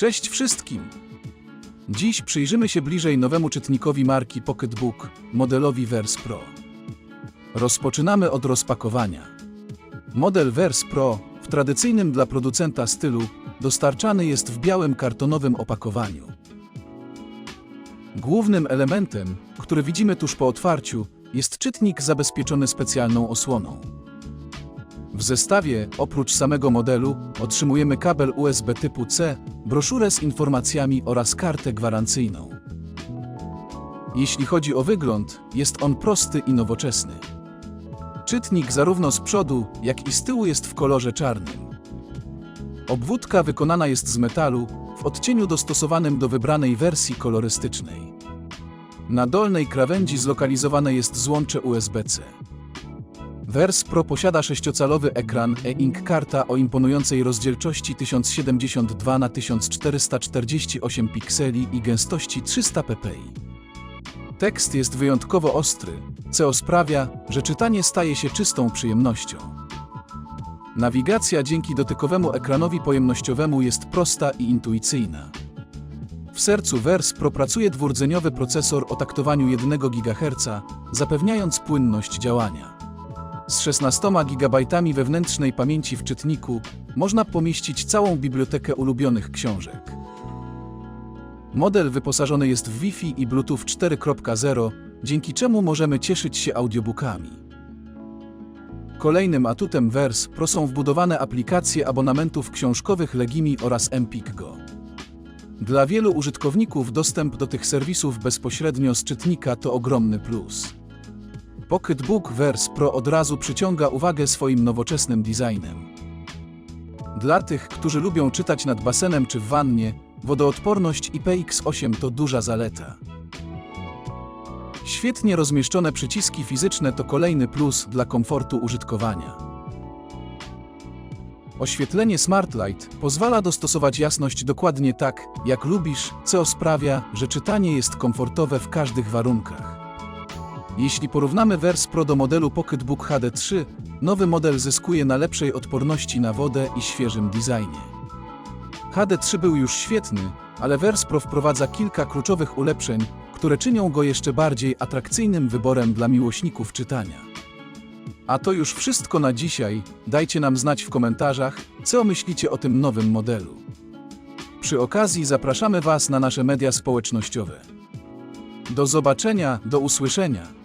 Cześć wszystkim! Dziś przyjrzymy się bliżej nowemu czytnikowi marki Pocketbook, modelowi Vers Pro. Rozpoczynamy od rozpakowania. Model Vers Pro w tradycyjnym dla producenta stylu dostarczany jest w białym kartonowym opakowaniu. Głównym elementem, który widzimy tuż po otwarciu, jest czytnik zabezpieczony specjalną osłoną. W zestawie, oprócz samego modelu, otrzymujemy kabel USB typu C, broszurę z informacjami oraz kartę gwarancyjną. Jeśli chodzi o wygląd, jest on prosty i nowoczesny. Czytnik zarówno z przodu, jak i z tyłu jest w kolorze czarnym. Obwódka wykonana jest z metalu, w odcieniu dostosowanym do wybranej wersji kolorystycznej. Na dolnej krawędzi zlokalizowane jest złącze USB-C. Vers Pro posiada sześciocalowy ekran e-ink karta o imponującej rozdzielczości 1072 na 1448 pikseli i gęstości 300 ppi. Tekst jest wyjątkowo ostry, co sprawia, że czytanie staje się czystą przyjemnością. Nawigacja dzięki dotykowemu ekranowi pojemnościowemu jest prosta i intuicyjna. W sercu Vers Pro pracuje dwurdzeniowy procesor o taktowaniu 1 GHz, zapewniając płynność działania. Z 16 GB wewnętrznej pamięci w czytniku można pomieścić całą bibliotekę ulubionych książek. Model wyposażony jest w Wi-Fi i Bluetooth 4.0, dzięki czemu możemy cieszyć się audiobookami. Kolejnym atutem Vers Pro są wbudowane aplikacje abonamentów książkowych Legimi oraz Empik Go. Dla wielu użytkowników dostęp do tych serwisów bezpośrednio z czytnika to ogromny plus. Pocketbook Vers Pro od razu przyciąga uwagę swoim nowoczesnym designem. Dla tych, którzy lubią czytać nad basenem czy w wannie, wodoodporność IPX8 to duża zaleta. Świetnie rozmieszczone przyciski fizyczne to kolejny plus dla komfortu użytkowania. Oświetlenie Smart Light pozwala dostosować jasność dokładnie tak, jak lubisz, co sprawia, że czytanie jest komfortowe w każdych warunkach. Jeśli porównamy Vers Pro do modelu Pocketbook HD3, nowy model zyskuje na lepszej odporności na wodę i świeżym designie. HD3 był już świetny, ale Vers Pro wprowadza kilka kluczowych ulepszeń, które czynią go jeszcze bardziej atrakcyjnym wyborem dla miłośników czytania. A to już wszystko na dzisiaj. Dajcie nam znać w komentarzach, co myślicie o tym nowym modelu. Przy okazji zapraszamy Was na nasze media społecznościowe. Do zobaczenia, do usłyszenia.